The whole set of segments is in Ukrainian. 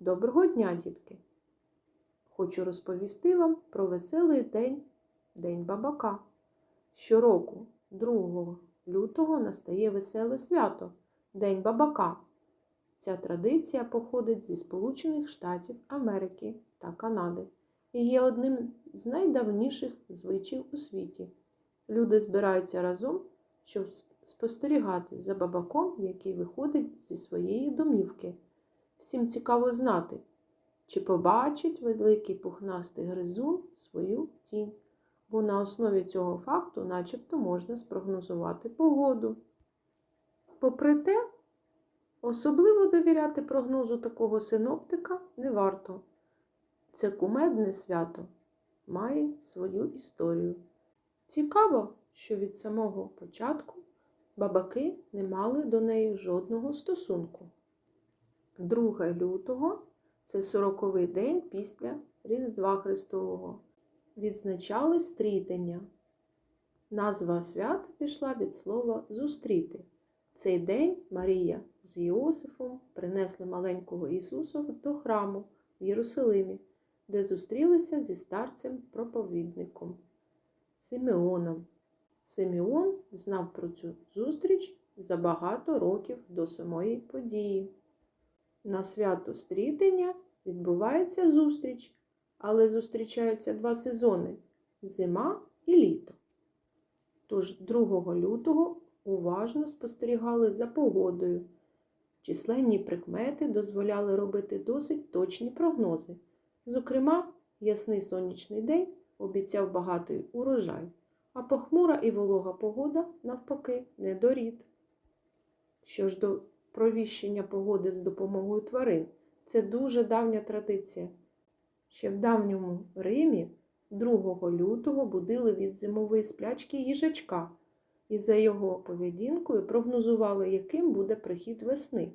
Доброго дня, дітки! Хочу розповісти вам про веселий день, День бабака. Щороку, 2 лютого, настає веселе свято День бабака. Ця традиція походить зі Сполучених Штатів Америки та Канади і є одним з найдавніших звичаїв у світі. Люди збираються разом, щоб спостерігати за бабаком, який виходить зі своєї домівки. Всім цікаво знати, чи побачить великий пухнастий гризун свою тінь, бо на основі цього факту начебто можна спрогнозувати погоду. Попри те, особливо довіряти прогнозу такого синоптика не варто. Це кумедне свято має свою історію. Цікаво, що від самого початку бабаки не мали до неї жодного стосунку. 2 лютого це 40-й день після Різдва Христового. Відзначали стрітення. Назва свята пішла від слова зустріти. Цей день Марія з Йосифом принесли маленького Ісуса до храму в Єрусалимі, де зустрілися зі старцем проповідником Симеоном. Симеон знав про цю зустріч за багато років до самої події. На свято стрітення відбувається зустріч, але зустрічаються два сезони зима і літо. Тож 2 лютого уважно спостерігали за погодою. Численні прикмети дозволяли робити досить точні прогнози. Зокрема, ясний сонячний день обіцяв багатий урожай, а похмура і волога погода, навпаки, не дорід. Що ж до провіщення погоди з допомогою тварин це дуже давня традиція. Ще в давньому Римі 2 лютого будили від зимової сплячки їжачка і за його поведінкою прогнозували, яким буде прихід весни.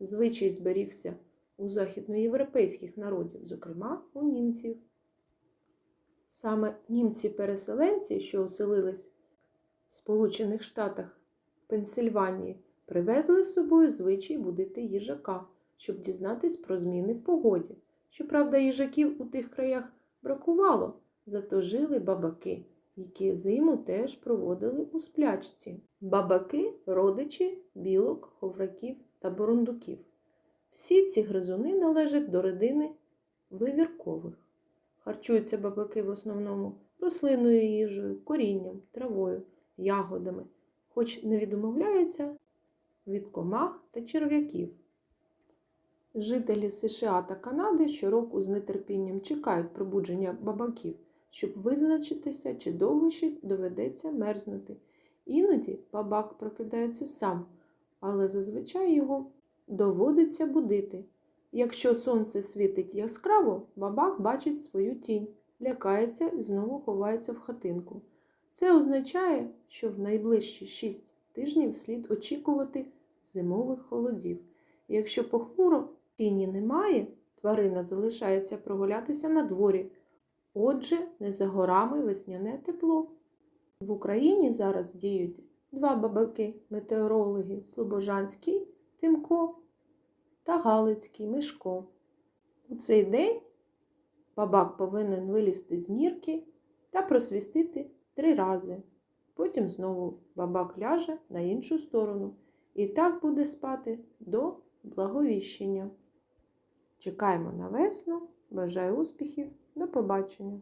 Звичай зберігся у західноєвропейських народів, зокрема у німців. Саме німці-переселенці, що оселились в Сполучених Штатах в Пенсильванії, привезли з собою звичай будити їжака, щоб дізнатись про зміни в погоді. Щоправда, їжаків у тих краях бракувало, зато жили бабаки, які зиму теж проводили у сплячці. Бабаки родичі білок, ховраків та бурундуків. Всі ці гризуни належать до родини вивіркових. Харчуються бабаки в основному рослинною їжею, корінням, травою, ягодами, хоч не відмовляються від комах та черв'яків. Жителі США та Канади щороку з нетерпінням чекають пробудження бабаків, щоб визначитися, чи довго ще доведеться мерзнути. Іноді бабак прокидається сам, але зазвичай його доводиться будити. Якщо сонце світить яскраво, бабак бачить свою тінь, лякається і знову ховається в хатинку. Це означає, що в найближчі 6 тижнів слід очікувати зимових холодів. Якщо похмуро тіні немає, тварина залишається прогулятися на дворі. Отже, не за горами весняне тепло. В Україні зараз діють два бабаки метеорологи Слобожанський Тимко та Галицький Мишко. У цей день бабак повинен вилізти з нірки та просвістити три рази. Потім знову бабак ляже на іншу сторону і так буде спати до благовіщення. Чекаємо на весну. Бажаю успіхів. До побачення!